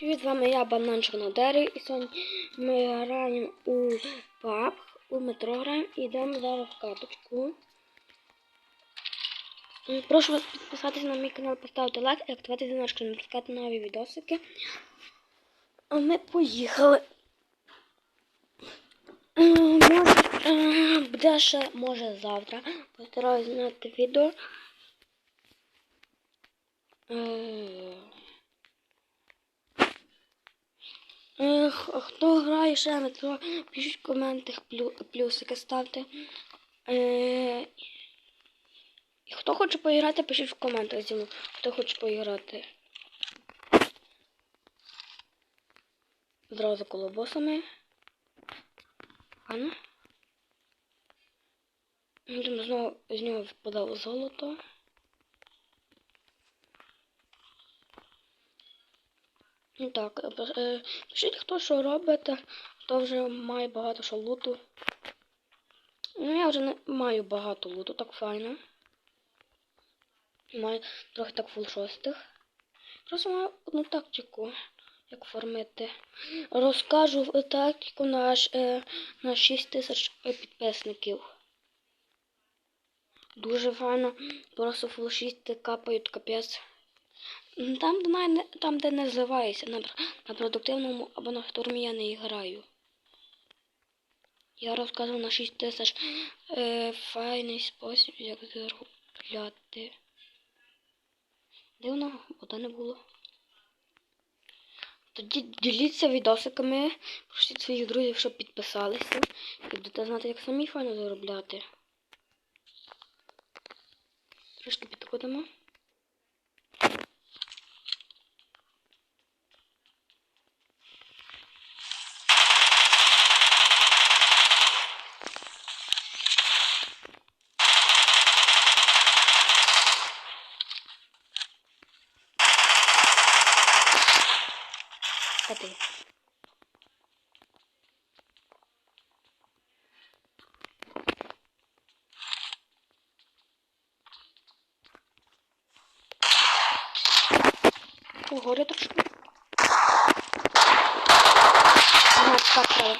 Привіт, з вами я, Бананчик на і сьогодні ми граємо у паб, у метро граємо і йдемо зараз в каточку. Прошу вас підписатися на мій канал, поставити лайк і активувати дзвіночок, щоб не пропускати нові відосики. А ми поїхали. Е, Може, е, буде ще, може завтра. Постараюсь зняти відео. Е, Е, х- Хто грає ще метро, пишіть в коментах плю- плюсики ставте. Е, хто хоче поіграти, пишіть в коментах зі мною. Хто хоче поіграти. Зразу колобосами. Потім знову з нього впадало золото. Так, е, е, пишіть, хто що робить, хто вже має багато що луту. Ну, я вже не маю багато луту, так файно. Маю трохи так фул шостих. Просто маю одну тактику, як формити. Розкажу е, тактику на, ш- е, на 6 тисяч е, підписників. Дуже файно. Просто фул 6 капають капець. Там, де, най- там, де не зливається, на, продуктивному або на штурмі я не граю. Я розказував на 6 тисяч е, файний спосіб, як заробляти. Де воно? Вода не було. Тоді діліться відосиками, просіть своїх друзів, щоб підписалися. І будете знати, як самі файно заробляти. Трошки підходимо. Ходи. Погорю трошки. Ага, так треба.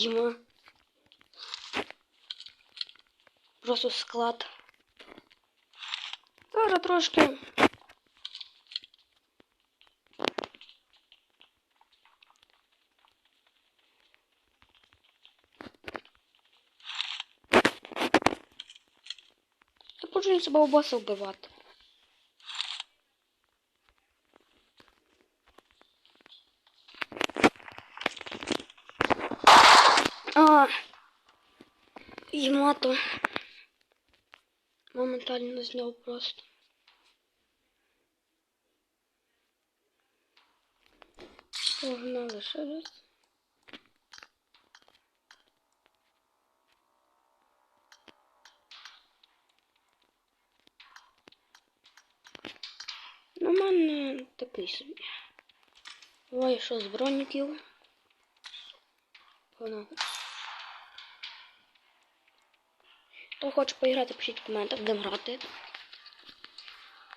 Їмо. Просто склад. Зараз трошки. Я почну себе боса вбивати. А, Ямато моментально зняв просто. Погнали ще раз. Ну, мене такий собі. Ой, що з броніків? Погнали. Хто хоче поіграти, пишіть в коментах, де грати.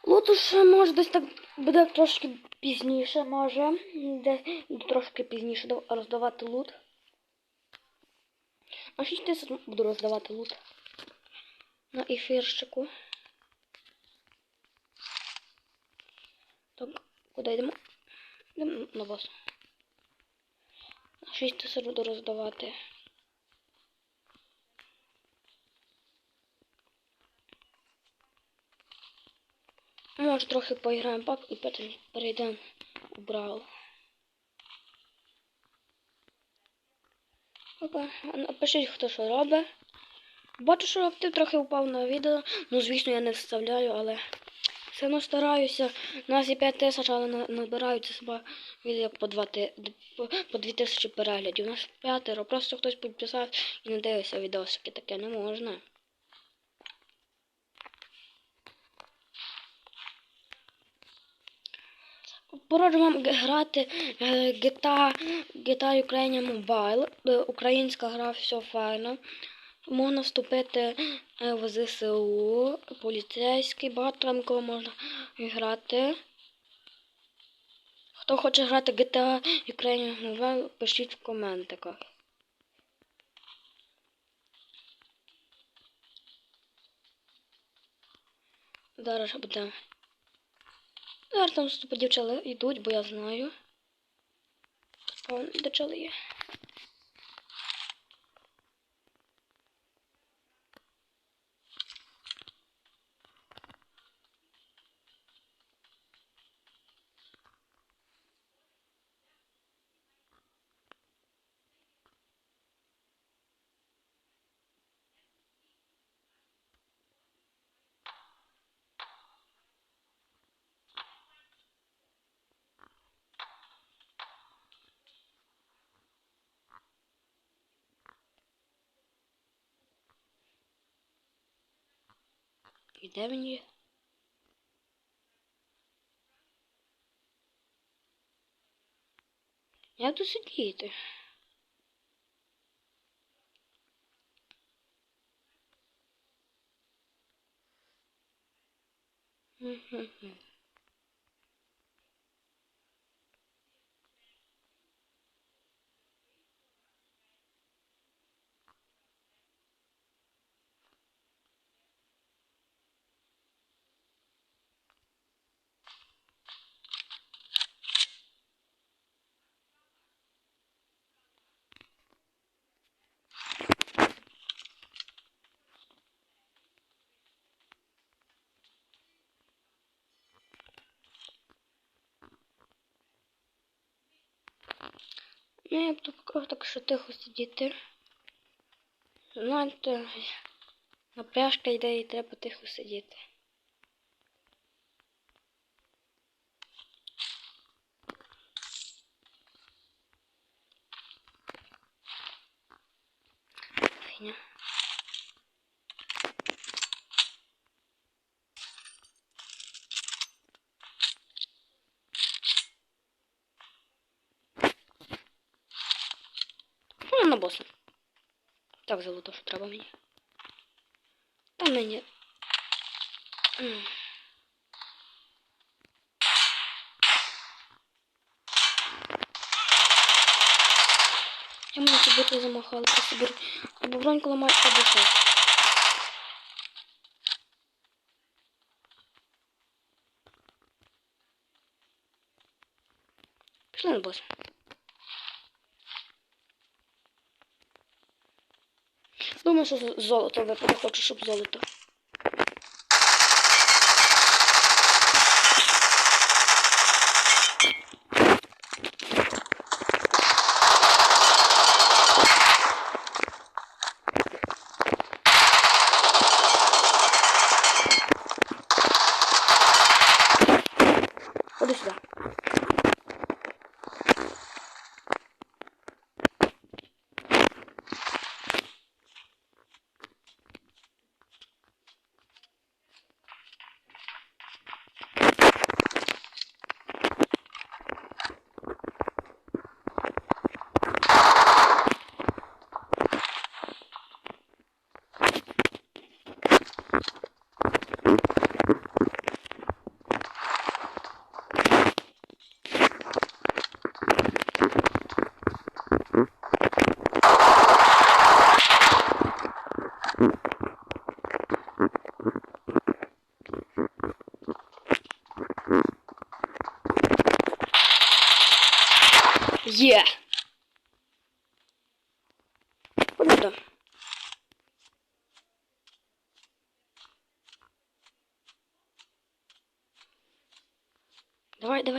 Луту ще може десь так буде трошки пізніше, може. Де трошки пізніше роздавати лут. На 6 тисяч буду роздавати лут. На ефірщику. Так, куди йдемо? Йдемо на. На 6 тисяч буду роздавати. Може трохи поіграємо пак і потім перейдемо у Брау. Опа, напишіть, хто що робить. Бачу, що актив трохи впав на відео. Ну, звісно, я не вставляю, але все одно стараюся. У нас є 5 тисяч, але на- набираються себе відео по 2 ти- по, по 2 тисячі переглядів. У нас п'ятеро. Просто хтось підписав і не дивиться відосики. Таке не можна. Пораджу вам грати GTA, GTA Ukraine Mobile. Українська гра, все файно. Можна вступити е, в ЗСУ, поліцейський, багато там кого можна грати. Хто хоче грати GTA Ukraine Mobile, пишіть в коментиках. Зараз же буде. Зараз там ступи дівчата йдуть, бо я знаю. Вон дівчали є. І де він є? Як тут сидіти? Мгм. Ну, я б тут так, що тихо сидіти. Знаєте, напряжка йде і треба тихо сидіти. Фігня. Ну, на боса. Так золото, що треба мені. Та мені. Я можу собі замахала, просто беру. Або броньку ламаю, або що. Пішли на босса. Думаю, що золото випаде, хочу, щоб золото.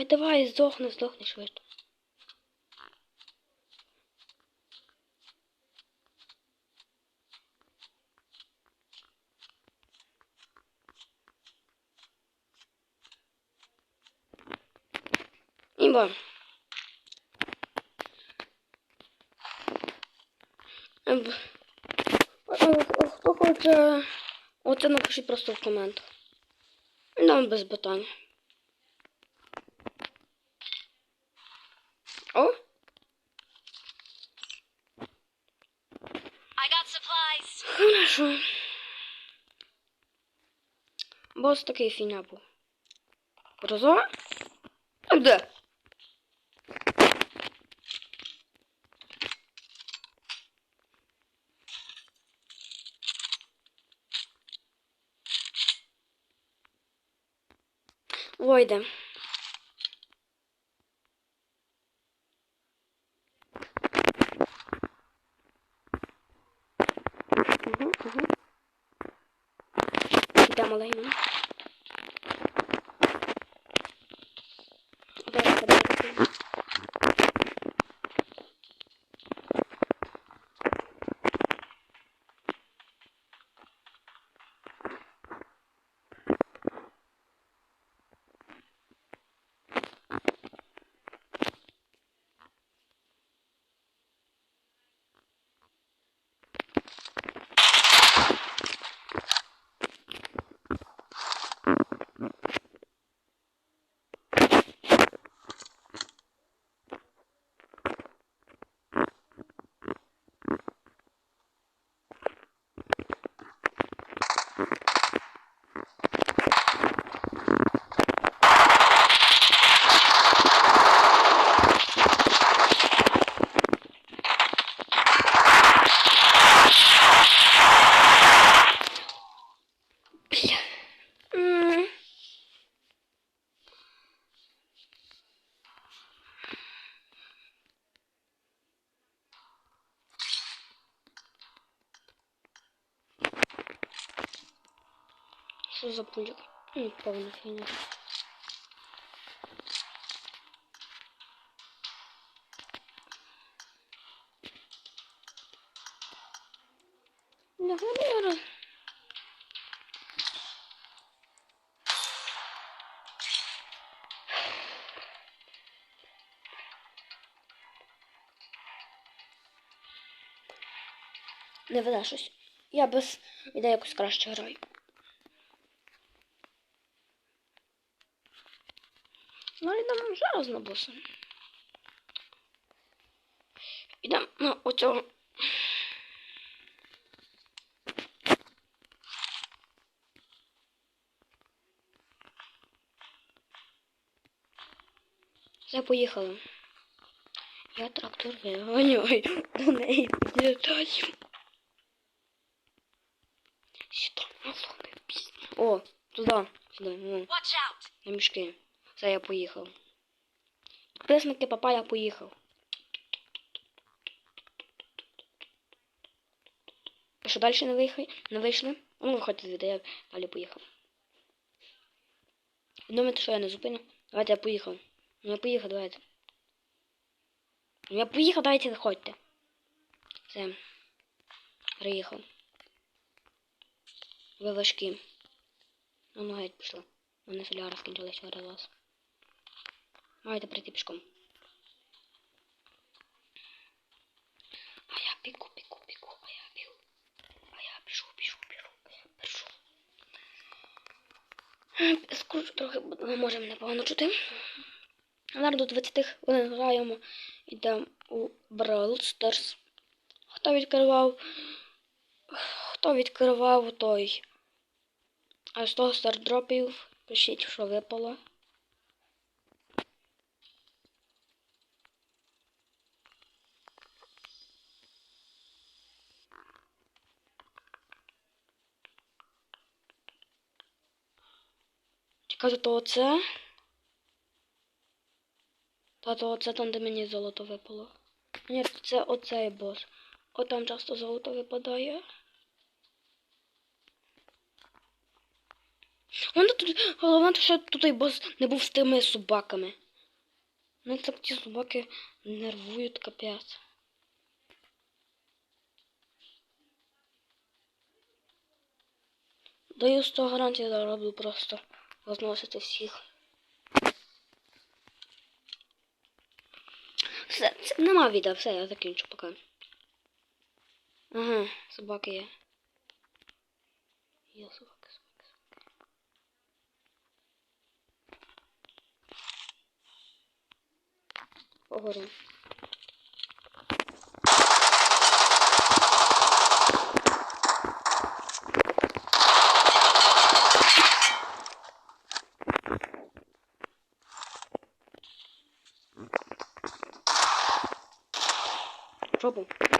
Давай, давай, здохни, здохни швидко. Ібо... Хто хоче, оце напишіть просто в коментах. Нам без питань. Бос такий фіня був. Розова? А де? Войде. Угу, угу. Йдемо лейно. Давайте, давайте. Бля. М. Що за пулік? М, Повна фігня. Не веде щось. Я без ідеї якось краще граю. Ну, йдемо зараз на на оцього. Все, поїхали. Я трактор виганяю до неї під'їжджаю. Сюди, на ломи пісню. О, туди, сюди, ну, на мішки. Все, я поїхав. Підписники, папа, я поїхав. Ви що далі не виїхали? Не вийшли? Ну, виходьте звідти, я далі поїхав. Думаєте, що я не зупиню? Давайте я поїхав. Ну я поїхав, давайте. Ну я поїхав, давайте заходьте. Все. Приїхав. Ви важкі. Ну, ну геть пішли. У мене соляра скінчилася раз. Маєте прийти пішком. А я піку, піку, піку, а я бігу. А я пішу, пішу, пішу, а я пішу. Е, Скручу трохи, ми можемо непогано чути. Зараз до 20 хвилин граємо. Йдемо у Brawl Stars. Хто відкривав? Хто відкривав той? А з того стардропів пишіть, що випало. Кажу, то оце. Та то оце там, де мені золото випало. Ні, це оцей бос. От там часто золото випадає. Вон тут, головне, що тут той бос не був з тими собаками. Ну так ті собаки нервують капець. Даю 100 гарантій, буду просто розносити всіх. Все, це, нема відео, все, я закінчу поки. Ага, собаки є. Є собаки, собаки, собаки. Погору. Жопу. О.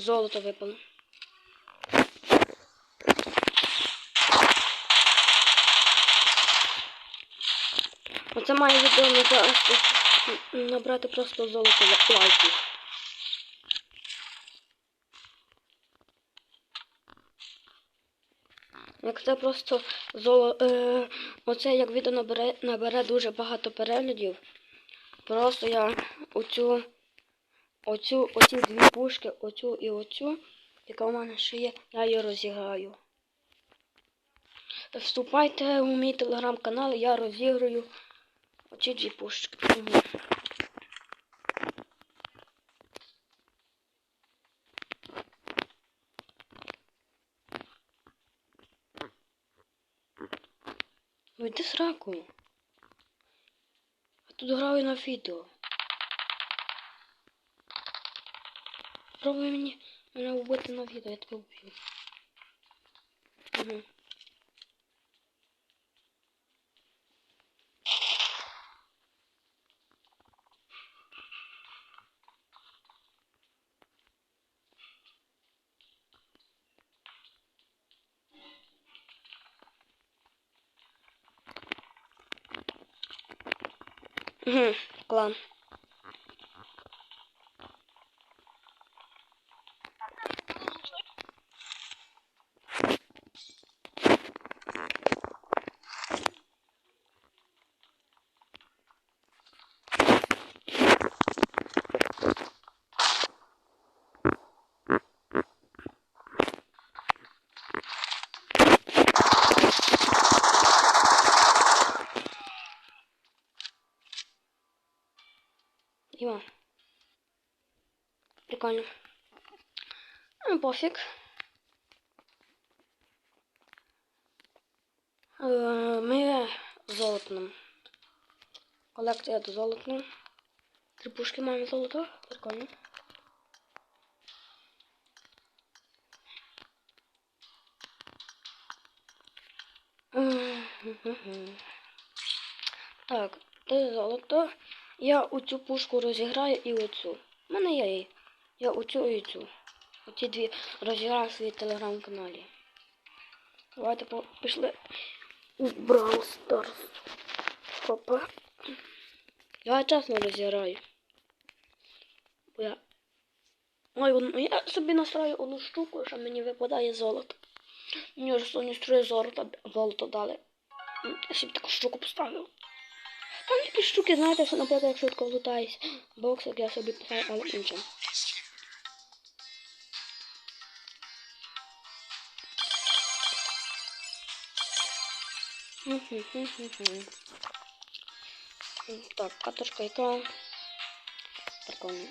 Золото випало. Оце має відео набрати, просто золото лайків. Як це просто золо, е, оце як відео набере, набере дуже багато переглядів. Просто я оцю, оцю, оці дві пушки, оцю і оцю, яка у мене ще є, я її розіграю. Вступайте у мій телеграм-канал, я розіграю оці дві пушки. Ну йди сраку. Я тут граю на відео. Пробуй мені мене вбити на відео, я тебе вб'ю. Угу, Прикольно. Ну, пофіг. Е, Ми золотним. Колекція до золотна. Три пушки маємо золото. Прикольно. Так, де золото. Я оцю пушку розіграю і оцю. У мене є її. Я оцю і цю. Оці дві розіграю в своїй телеграм-каналі. Давайте пішли у Brawl Stars. Хопа. Я чесно розіграю. Бо я. Ой, я собі настрою одну штуку, що мені випадає золото. Мені вже сьогодні три золота, золото дали. Я собі таку штуку поставив. Там такі штуки, знаєте, що, наприклад, як швидко влутаюсь. Боксик я собі поставив, але інше. Так, катушка яка. Прикольно.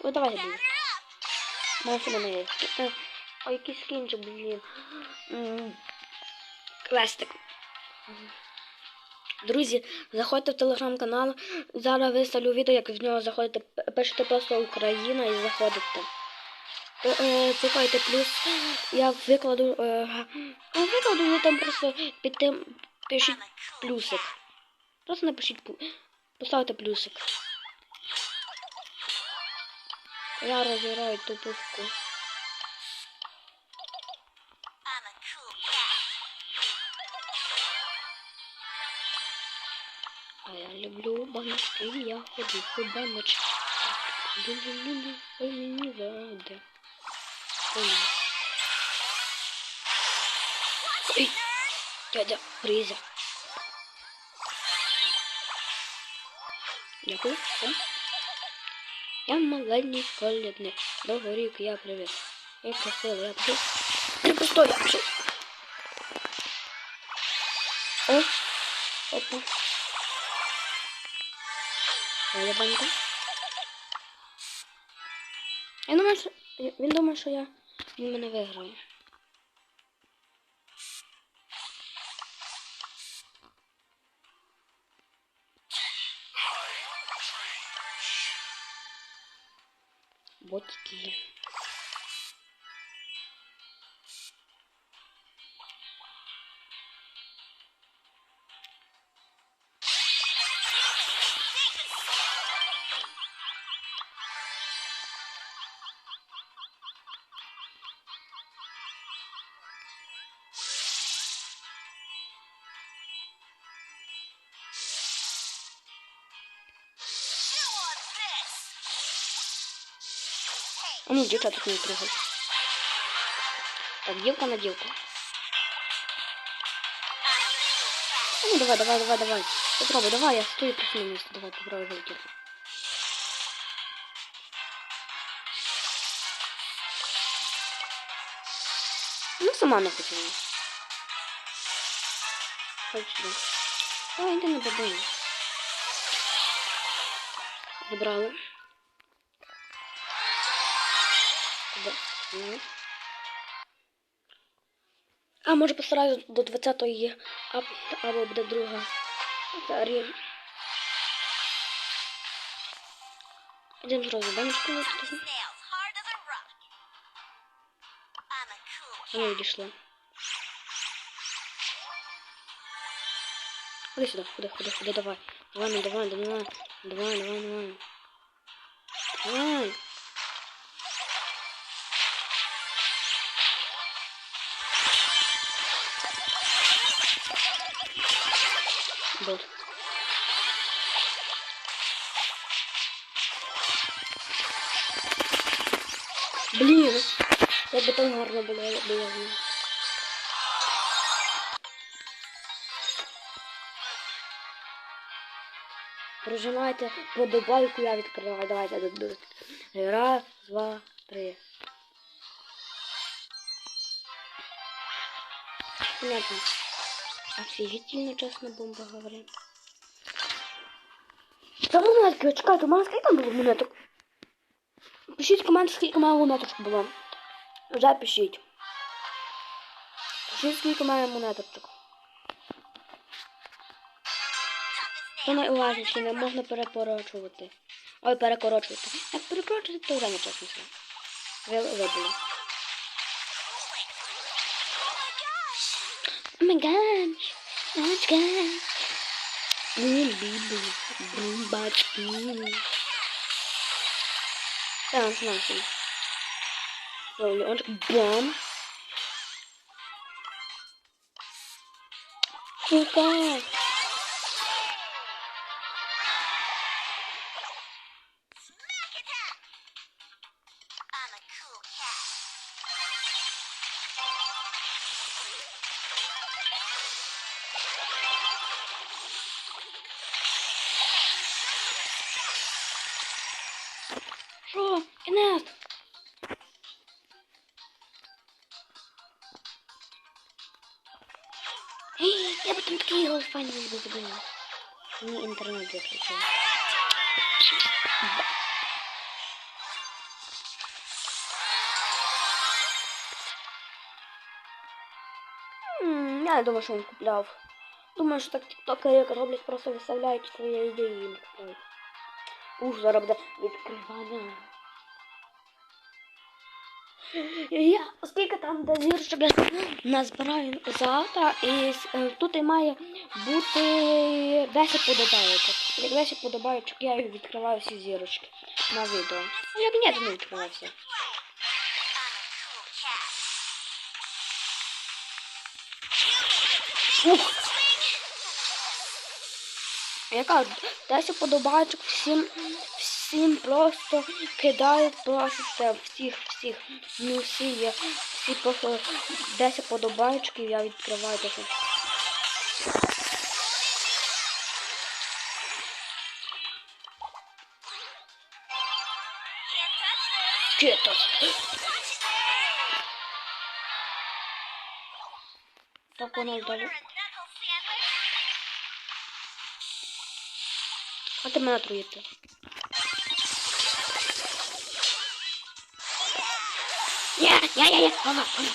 О, давай я буду. Мене є. А який скінчик, блін. М, Квестик. Друзі, заходьте в телеграм-канал. Зараз виставлю відео, як в нього заходите. Пишете просто Україна і заходите. Е, е, Цікайте плюс. Я викладу. Е, ну, викладу ви там просто під тим пишіть плюсик. Просто напишіть. Поставте плюсик. Я розіграю ту пушку. Баночки, я ходжу баночки. Ду-ду-ду-ду, ой, мені заде. Ой. Ой, дядя, приза. Дякую. Я маленький колядник, до горік я привіз. Я просила, я пішов. Не постой, я пішов. О, Моя банька. Я думаю, що... Він думає, що я... Він мене виграє. Ботики. А ну, дівчата тут не трогай. Так, дівка на дівку. Ну, давай, давай, давай, давай. Попробуй, давай, я стою на месте. Давай, попробуй вылететь. Ну, сама не хотіла. Хочу. Давай, йди на бабу. Забрали. Ну. А, може постараюсь до 20-ї аб, або буде друга серія. Йдемо зразу баночку a cool Вона відійшла. Ходи сюди, ходи, ходи, ходи, давай. Давай, ну, давай, давай, давай, давай, давай. Давай. Бот. Блін, як би там гарно було, знав. Прожимайте подобайку, я відкриваю. Давайте. д- д- Раз, два, три. Понятно. Офигительно честно бомба говорит. Та монетки, чекайте, у мене скільки там було монеток? Пишіть в коментах, скільки у мене монеточок було. Вже пишіть. Пишіть, скільки у монеточок. Це найуважніше, не можна перепорочувати. Ой, перекорочувати. Як перекорочувати, то вже не чесно. Ви вибули. my gosh. Let's go. Boom, boom, boom, boom, bach, boom. Sounds nothing. Slowly on bomb. Oh god. Файний би зробила. Мені інтернет виключив. М, Я не думаю, що він купляв. Думаю, що так тіктокери роблять, просто виставляють свої ідеї і він купує. Я, оскільки там де зірочок я назбираю завтра, і е, тут і має бути 10 подобайочок. Як 10 подобайочок, я відкриваю всі зірочки на відео. А як ні, то не відкриваю все. Ух! Я кажу, 10 подобайочок всім, всім просто кидають просто все, всіх, всіх, ну всі є, всі просто 10 подобайочків я відкриваю таке. Так воно далі. А ти мене труїти. Ні, ні, ні, ні, вона, вона.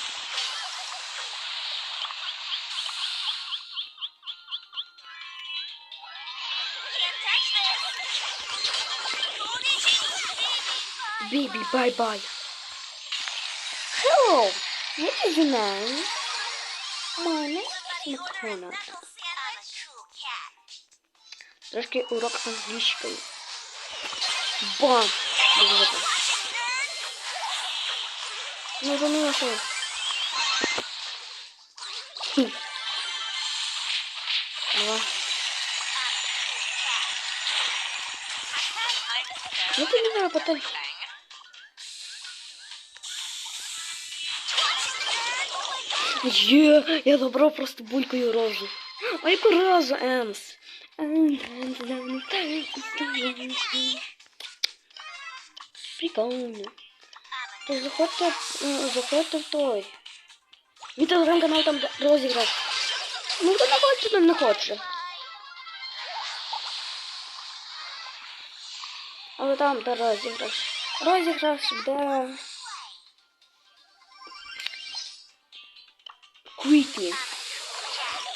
Baby, bye bye. Hello, what is your name? My name is Makona. Трошки урок англійської. Бам! Дуже. Ну, за що? Хм. Два. Ну ти не знаю, потім. Є, я забрав просто булькою розу. А яку розу, Емс? Прикольно. Заходьте, заходьте в той. Мій телеграм-канал там де розіграш. Ну хто не хоче, то не хоче. Але там де розіграш. Розіграш де. Квітні.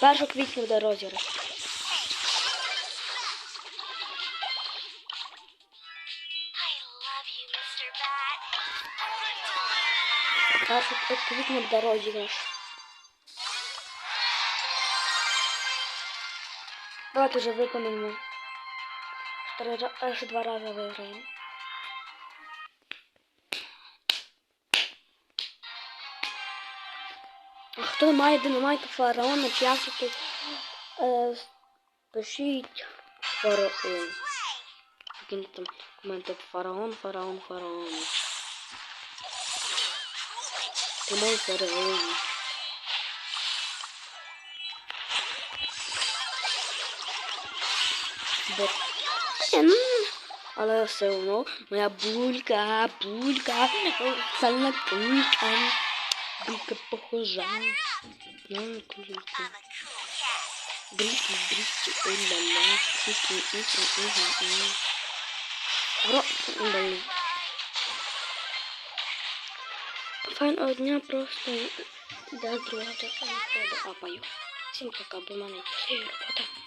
1 квітня буде розіграш. 1 квітня буде розіграш. Давайте вже виконуємо. Три, ра- аж два рази виграємо. А хто має динамайка фараона, п'ятки, е, пишіть фараон. Киньте там коменти фараон, фараон, фараон. Тимон фараон. Бо... Е, ну, Але все одно моя булька, булька, сальна кулька. Булька похожа на кульку. Брики, брики, ой-ля-ля, чики, ики, угу, угу. Ро, блин. Файного дня просто до другого до апаю. Всім пока, бо в мене є робота.